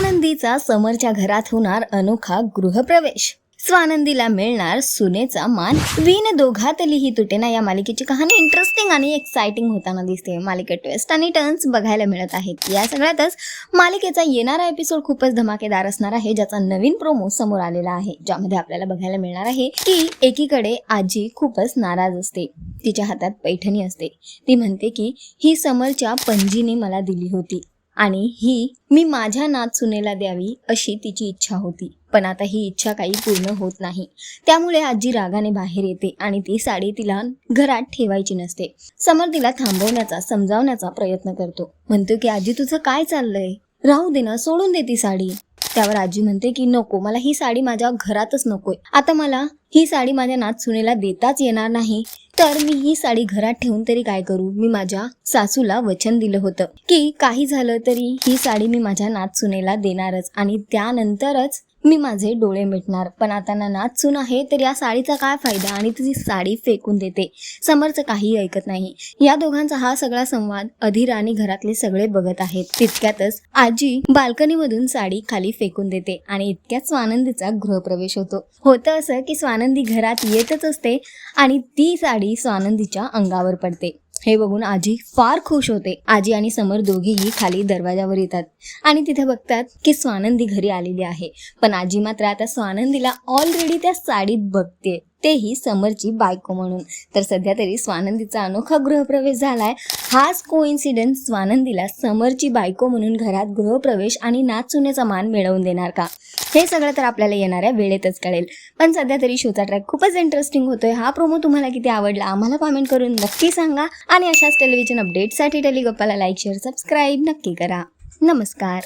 स्वानंदीचा समरच्या घरात होणार अनोखा गृहप्रवेश. स्वानंदीला मिळणार सुनेचा मान. विन दोघातलीही तुटेना या मालिकेची कहाणी इंटरेस्टिंग आणि एक्साइटिंग होताना दिसते. मालिकेत ट्विस्ट आणि टर्न्स बघायला मिळत आहेत. या सगळ्यातच मालिकेचा येणारा एपिसोड खूपच धमाकेदार असणार आहे ज्याचा नवीन प्रोमो समोर आलेला आहे. ज्यामध्ये आपल्याला बघायला मिळणार आहे की एकीकडे आजी खूपच नाराज असते. तिच्या हातात पैठणी असते. ती म्हणते की ही समरच्या पणजीने मला दिली होती. आणि ही मी माझ्या नात सुनेला द्यावी अशी तिची इच्छा होती. पण आता ही इच्छा काही पूर्ण होत नाही. त्यामुळे आजी रागाने बाहेर येते आणि ती साडी तिला घरात ठेवायची नसते. समर तिला थांबवण्याचा समजावण्याचा प्रयत्न करतो. म्हणतो की आजी तुझं काय चाललंय? राहू दे ना सोडून दे ती साडी. त्यावर आजी म्हणते की नको मला ही साडी माझ्या घरातच नकोय. आता मला ही साडी माझ्या नात सुनेला देताच येणार नाही. तर मी ही साडी घरात ठेवून तरी काय करू? मी माझ्या सासूला वचन दिलं होतं. की काही झालं तरी ही साडी मी माझ्या नात सुनेला देणारच आणि त्यानंतरच मी माझे डोळे मिटणार पण आता ना नाचून सून आहे तर या साडीचा काय फायदा? आणि तिची साडी फेकून देते. समरचं काही ऐकत नाही. या दोघांचा हा सगळा संवाद अधीर आणि घरातले सगळे बघत आहेत. तितक्यातच आजी बाल्कनीमधून साडी खाली फेकून देते आणि इतक्यात स्वानंदीचा गृहप्रवेश होतो. होतं असं की स्वानंदी घरात येतच असते आणि ती साडी स्वानंदीच्या अंगावर पडते. हे बघून आजी फार खुश होते. आजी आणि समर दोघेही खाली दरवाजावर येतात आणि तिथे बघतात की स्वानंदी घरी आलेली आहे. पण आजी मात्र आता स्वानंदीला ऑलरेडी त्या साडीत बघते. तेही समरची बायको म्हणून. तर सध्या तरी स्वानंदीचा अनोखा गृहप्रवेश झालाय. हाच कोइन्सिडन्स स्वानंदीला समरची बायको म्हणून घरात गृहप्रवेश आणि नाचुण्याचा मान मिळवून देणार का? हे सगळं तर आपल्याला येणाऱ्या वेळेतच कळेल. पण सध्या तरी शोचा ट्रॅक खूपच इंटरेस्टिंग होतोय. हा प्रोमो तुम्हाला किती आवडला आम्हाला कॉमेंट करून नक्की सांगा. आणि अशाच टेलिव्हिजन अपडेटसाठी टेलिगप्पाला लाईक शेअर सबस्क्राईब नक्की करा. नमस्कार.